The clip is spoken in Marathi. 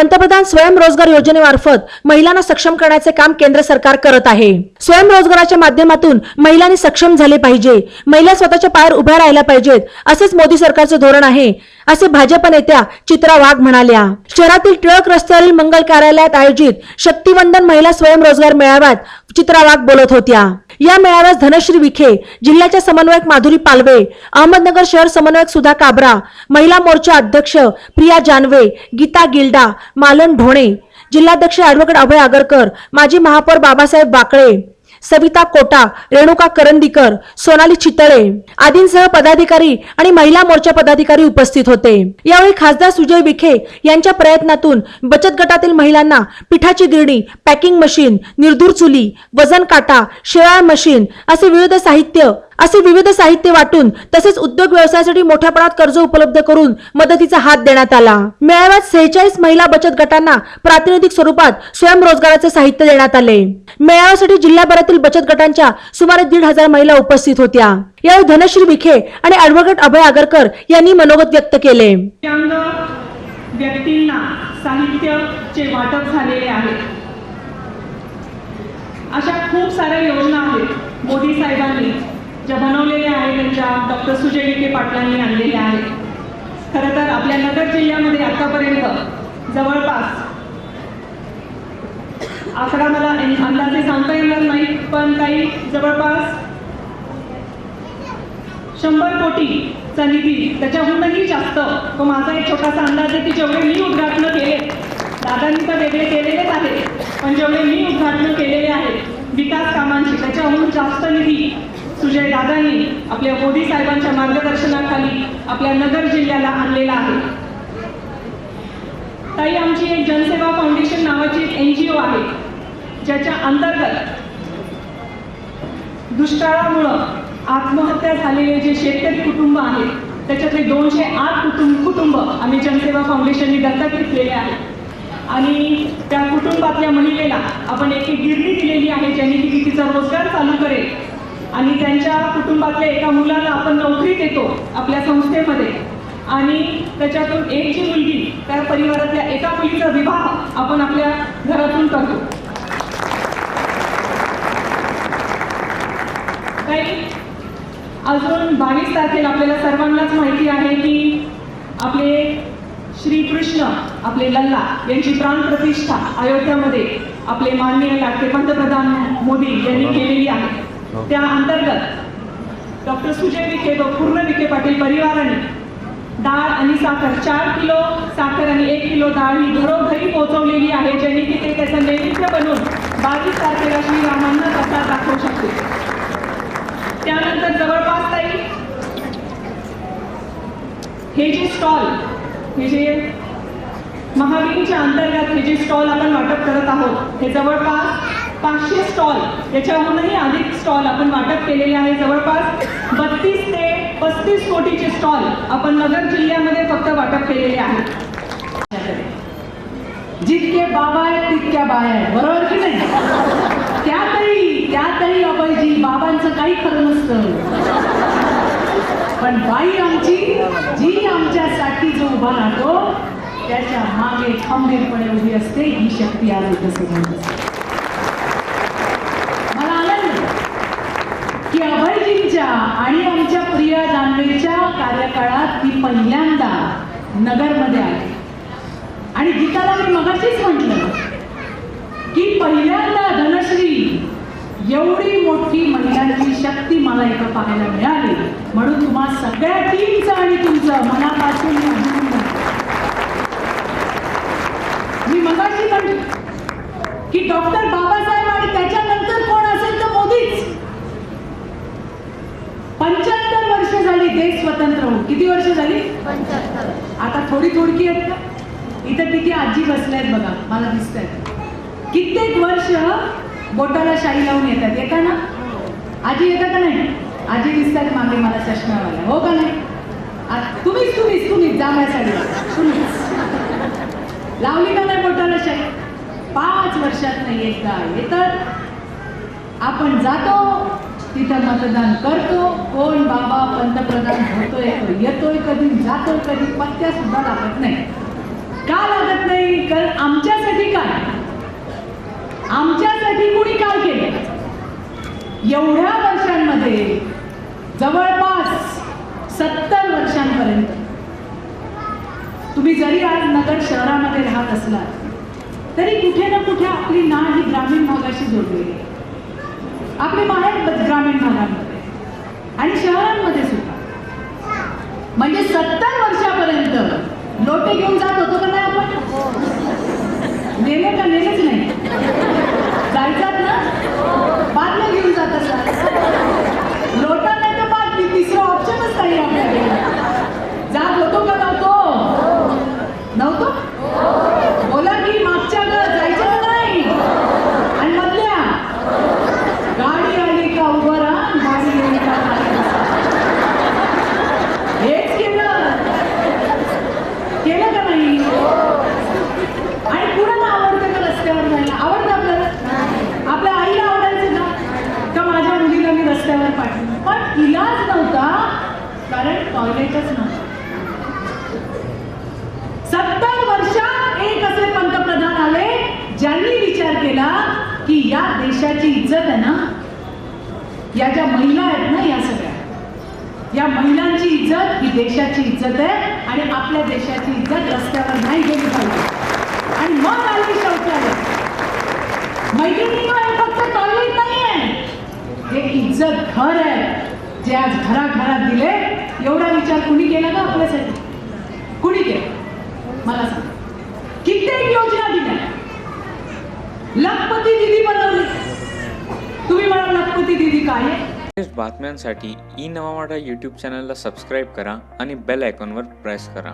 पंतप्रधान स्वयंरोजगार योजनेमार्फत महिलांना सक्षम करण्याचे काम केंद्र सरकार करत आहे. स्वयंरोजगाराच्या माध्यमातून महिलांनी सक्षम झाले पाहिजे. महिला स्वतःच्या पायावर उभ्या राहिल्या पाहिजेत असेच मोदी सरकारचे धोरण आहे असे भाजप नेत्या चित्रा वाघ म्हणाल्या. शहरातील टिळक रस्त्यावरील मंगल कार्यालयात आयोजित शक्तिवंदन महिला स्वयंरोजगार मेळाव्यात चित्रा वाघ बोलत होत्या. या मेळाव्यास धनश्री विखे जिल्ह्याच्या समन्वयक माधुरी पालवे अहमदनगर शहर समन्वयक सुधा काबरा महिला मोर्चा अध्यक्ष प्रिया जानवे गीता गिल्डा मालन ढोणे जिल्हाध्यक्ष अॅडव्होकेट अभय आगरकर माजी महापौर बाबासाहेब बाकळे. सविता कोटा रेणुका करंदीकर सोनाली चितळे आदींसह पदाधिकारी आणि महिला मोर्चा पदाधिकारी उपस्थित होते. यावेळी खासदार सुजय विखे यांच्या प्रयत्नातून बचत गटातील महिलांना पिठाची गिरणी पॅकिंग मशीन निर्धूर चुली वजन काटा शेवाळ मशीन असे विविध साहित्य असे विविध साहित्य वाटून तसेच उद्योग व्यवसायासाठी मोठ्या प्रमाणात कर्ज उपलब्ध करून मदतीचा हात देण्यात आला. मेळाव्यात सेहेचाळीस महिला बचत गटांना प्रातिनिधिक स्वरूपात स्वयंरोजगाराचे साहित्य देण्यात आले. मेळाव्यासाठी जिल्हाभरातील बचत गटांच्या सुमारे दीड हजार महिला उपस्थित होत्या. यावेळी धनश्री विखे आणि ऍडव्होकेट अभय आगरकर यांनी मनोगत व्यक्त केले. व्यक्तींना साहित्याचे वाटप झालेले आहे. अशा खूप साऱ्या योजना आहेत मोदी साहेबांनी ज्या बनवलेल्या आहेत त्यांच्या डॉक्टर सुजय विखे पाटलांनी आणलेल्या आहेत. खरं तर आपल्या नगर जिल्ह्यामध्ये आतापर्यंत जवळपास आकडा मला अंदाजे सांगता येणार नाही पण काही जवळपास शंभर कोटीचा निधी त्याच्याहूनही जास्त. तो माझा एक छोटासा अंदाज आहे की जेवढे मी उद्घाटन केले दादांनी तर वेगळे केलेलेच आहे पण जेवढे मी उद्घाटन केलेले आहेत विकास कामांची त्याच्याहून जास्त निधी सुजय दादांनी आपल्या मोदी साहेबांच्या मार्गदर्शनाखाली आपल्या नगर जिल्ह्याला आणलेला आहे. ताई आमची एक जनसेवा फाउंडेशन नावाची एक एन जी ओ आहे. ज्याच्या अंतर्गत दुष्काळामुळं आत्महत्या झालेले जे शेतकरी कुटुंब आहेत त्याच्यातले दोनशे आठ कुटुंब कुटुंब आम्ही जनसेवा फाउंडेशनने दत्तक घेतलेले आहे. आणि त्या कुटुंबातल्या महिलेला आपण एक गिरणी दिलेली आहे ज्यांनी की तिचा रोजगार चालू करेल. आणि त्यांच्या कुटुंबातल्या एका मुलाला आपण नोकरी देतो आपल्या संस्थेमध्ये. आणि त्याच्यातून एक जी मुलगी त्या परिवारातल्या एका मुलीचा विवाह आपण आपल्या घरातून करतो. काही अजून बावीस तारखेला आपल्याला सर्वांनाच माहिती आहे की आपले श्रीकृष्ण आपले लल्ला यांची प्राणप्रतिष्ठा अयोध्यामध्ये आपले माननीय लाडके पंतप्रधान मोदी यांनी केलेली आहे. त्या अंतर्गत डॉक्टर सुजय विखे व पूर्ण विखे पाटील परिवाराने डाळ आणि साखर चार किलो साखर आणि एक किलो डाळ ही घरोघरी पोहोचवलेली आहे ज्यांनी की ते त्याचं नैवेद्य बनवून बावीस तारखेला श्रीरामांना प्रसाद दाखवू शकते त्यानंतर जवळपास ताई हे जे स्टॉल हे जे महावीरच्या अंतर्गत हे जे स्टॉल आपण वाटप करत आहोत हे जवळपास पाचशे स्टॉल याच्याहूनही अधिक स्टॉल आपण वाटप केलेले आहे. जवळपास बत्तीस ते पस्तीस कोटीचे स्टॉल आपण नगर जिल्ह्यामध्ये फक्त वाटप केलेले आहे. जितके बाबा आहेत तितक्या बाया आहेत. बरोबर की नाही? बाबांचं काही खरं नसतं. पण बाई आमची जी आमच्यासाठी जो उभा राहतो त्याच्यामागे खंबीरपणे उभी असते ही शक्ती आज इथं मला आनंद की अभयजींच्या आणि आमच्या प्रिया दानवेच्या कार्यकाळात ती पहिल्यांदा नगरमध्ये आली. आणि गीताला मी मगाशीच म्हटलं की पहिल्यांदा एवढी मोठी महिलांची शक्ती मला इथं पाहायला मिळाली. म्हणून तुम्हा सगळ्या टीमचं आणि तुमचं मनापासून मी मगाशी म्हटलं की डॉक्टर बाबासाहेब आणि त्याच्यानंतर कोण असेल तर मोदीच. पंच्याहत्तर वर्ष झाली देश स्वतंत्र होऊन. किती वर्ष झाली? आता थोडी थोडकी आहेत का इथं किती आजी बसल्या आहेत बघा मला दिसत आहेत कित्येक वर्ष बोटाला शाई लावून येतात. येता ना आजी येतात का नाही? आजी दिसतात मागे मला चष्म्यावाला हो का नाही? तुम्हीच तुम्हीच तुम्हीच जांभळ्या साडीला तुम्हीच. लावली का नाही बोटाला शाई? पाच वर्षात नाही एकदा येतात. आपण जातो तिथं मतदान करतो. कोण बाबा पंतप्रधान होतोय तो येतोय कधी जातोय कधी पत्त्या सुद्धा लागत नाही. का लागत नाही? कारण आमच्यासाठी काय आमच्यासाठी कुणी काय केलं एवढ्या वर्षांमध्ये जवळपास सत्तर वर्षांपर्यंत तुम्ही जरी आज नगर शहरामध्ये राहत असलात तरी कुठे ना कुठे आपली ना ही ग्रामीण भागाशी जोडलेली आहे. आपले ग्रामीण भागांमध्ये आणि शहरांमध्ये सुद्धा. म्हणजे सत्तर वर्षापर्यंत लोटे घेऊन जात होतो का नाही आपण? नेले का नेलेच नाही जायचात ना बादल्या घेऊन जात असाल? लोटा नाही तर बादली तिसरं ऑप्शनच नाही आपल्याकडे जात होतो का नव्हतो? नव्हतो? बोला की मागच्या ग जायचं का नाही? आणि मधल्या? गाडी आली का उभं राहा गाडी आली का हेच केलं. केलं का नाही आणि कुणाला आवडतं का रस्त्यावर जायला आवडतं आपल्याला आपल्या आईला आवडायचं का का माझ्या मुलीला मी रस्त्यावर पाठवलं पण इलाज नव्हता कारण टॉयलेटच नव्हतं सत्तर वर्षात एक असे पंतप्रधान आले ज्यांनी विचार केला की या देशाची इज्जत आहे ना या ज्या महिला आहेत ना या सगळ्या या महिलांची इज्जत ही देशाची इज्जत आहे आणि आपल्या देशाची इज्जत रस्त्यावर नाही गेली पाहिजे. आणि मग आली शौचालय मैत्रिणी फक्त टॉयलेट नाही आहे हे इज्जत घर आहे. जे आज घराघरात दिले. एवढा विचार कुणी केला का आपल्यासाठी? कुणी केला? मला सांग. कित्येक योजना दिल्या. लखपती दिदी बनवली. तुम्ही म्हणा लखपती दिदी काय बातम्यांसाठी ई नवा मराठा यूट्यूब चॅनलला सबस्क्राईब करा आणि बेल आयकॉनवर प्रेस करा.